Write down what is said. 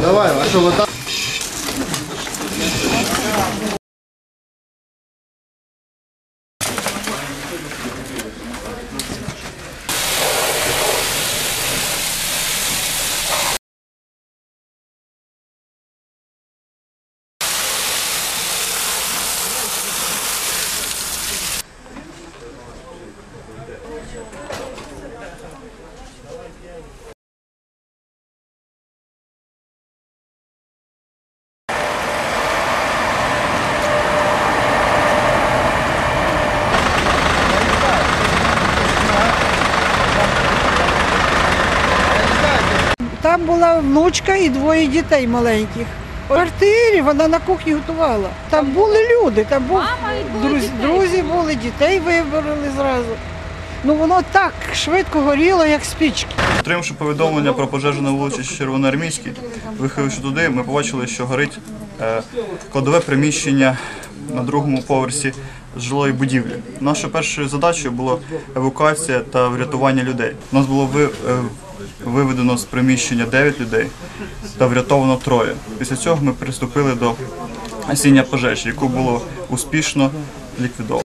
Давай, а что вот так? Там була внучка і двоє дітей маленьких. У квартирі вона на кухні готувала. Там були люди, там був друзі, друзі були, дітей вибрали зразу. Ну воно так швидко горіло, як спічки. Отримавши повідомлення про пожежу на вулиці Червоноармійській, виїхавши туди, ми побачили, що горить е, кладове приміщення на другому поверсі жилої будівлі. Нашою першою задачею була евакуація та врятування людей. У нас було ви- е, виведено з приміщення 9 людей та врятовано троє. Після цього ми приступили до гасіння пожежі, яку було успішно ліквідовано.